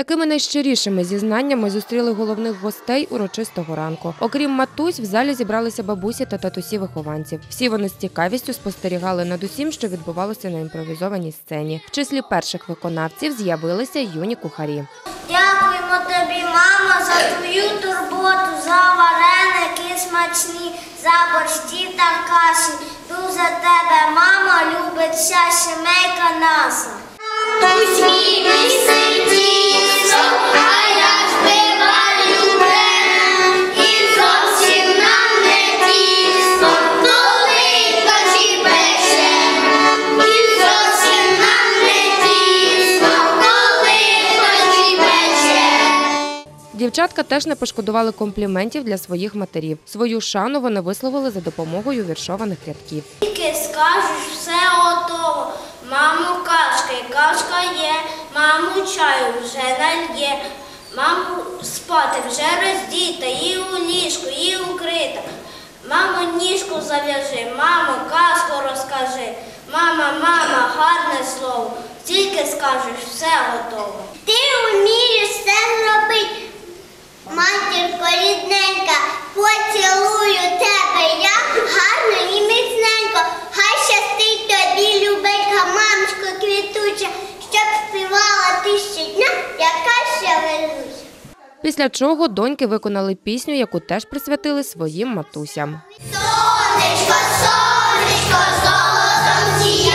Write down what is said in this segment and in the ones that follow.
Такими найщирішими зізнаннями зустріли головних гостей урочистого ранку. Окрім матусь, в залі зібралися бабусі та татусі вихованців. Всі вони з цікавістю спостерігали над усім, що відбувалося на імпровізованій сцені. В числі перших виконавців з'явилися юні кухарі. Дякуємо тобі, мамо, за твою турботу, за вареники смачні, за борщі та каші. Дуже тебе, мама, любить вся сімейка наша. Дівчатка теж не пошкодували компліментів для своїх матерів. Свою шану вони висловили за допомогою віршованих рядків. Тільки скажеш, все готово. Мамо, кашка, кашка є, маму чаю вже нальє, маму спати вже роздіта, і у ліжку, і укрита. Мамо, ніжку зав'яжи, мамо, казку розкажи. Мама, мама, гарне слово, тільки скажеш, все готово. Ти вмієш все зробити. Матірко рідненька, поцілую тебе Після чого доньки виконали пісню, яку теж присвятили своїм матусям. Сонечко, сонечко, золотом сія,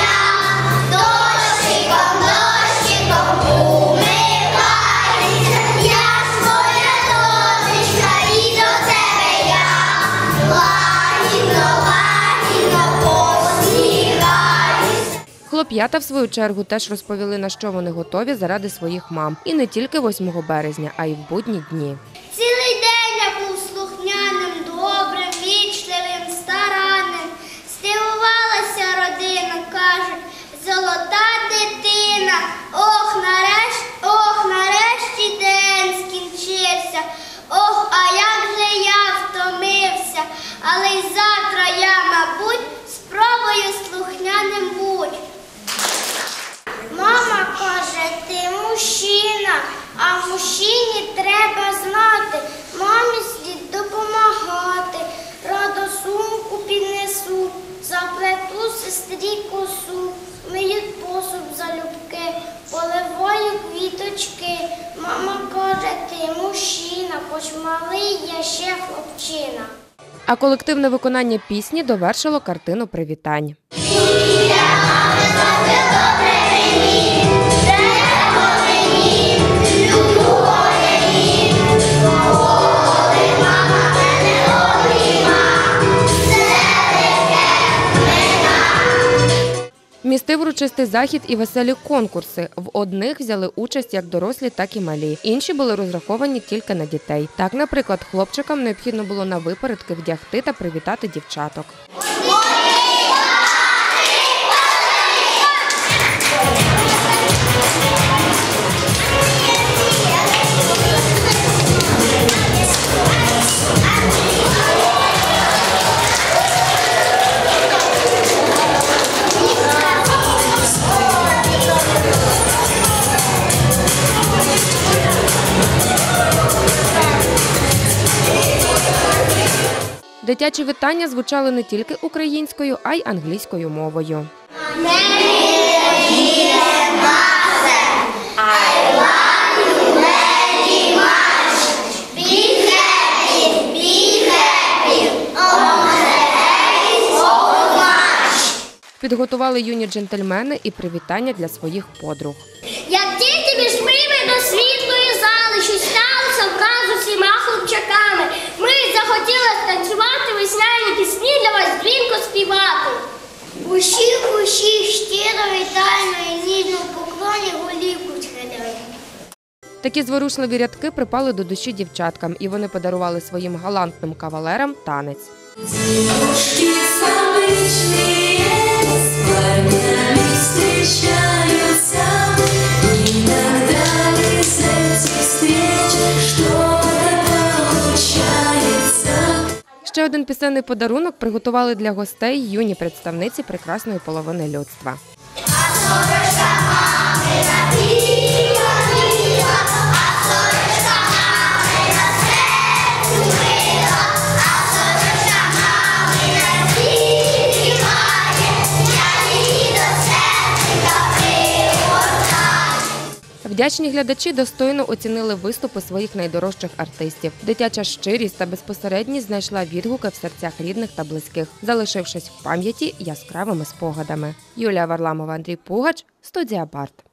Хлоп'ята, в свою чергу, теж розповіли, на що вони готові заради своїх мам. І не тільки 8 березня, а й в будні дні. Цілий день я був слухняним, добрим, вічливим, старанним. Здивувалася родина, кажуть, золота дитина. Ох, нарешті, ох, нарешті день скінчився. Ох, а як же я втомився. Але й завтра я, мабуть, спробую слухняним будь. Мама каже, ти мужчина, а мужчині треба знати, мамі слід допомагати. Радо сумку піднесу, заплету сестрі косу, миють посуд залюбки, поливаю квіточки. Мама каже, ти мужчина, хоч малий я ще хлопчина. А колективне виконання пісні довершило картину привітань. Містив урочистий захід і веселі конкурси. В одних взяли участь як дорослі, так і малі. Інші були розраховані тільки на дітей. Так, наприклад, хлопчикам необхідно було на випередки вдягти та привітати дівчаток. Дитячі вітання звучали не тільки українською, а й англійською мовою. Підготували юні джентльмени і привітання для своїх подруг. Як діти між прийми Такі зворушливі рядки припали до душі дівчаткам, і вони подарували своїм галантним кавалерам танець. Девушки обычные с парнями встречаются. Иногда из этих встреч что-то получается. Ще один пісенний подарунок приготували для гостей юні представниці прекрасної половини людства. Вдячні глядачі достойно оцінили виступи своїх найдорожчих артистів. Дитяча щирість та безпосередність знайшла відгуки в серцях рідних та близьких, залишившись в пам'яті яскравими спогадами. Юлія Варламова, Андрій Пугач, студія Барт.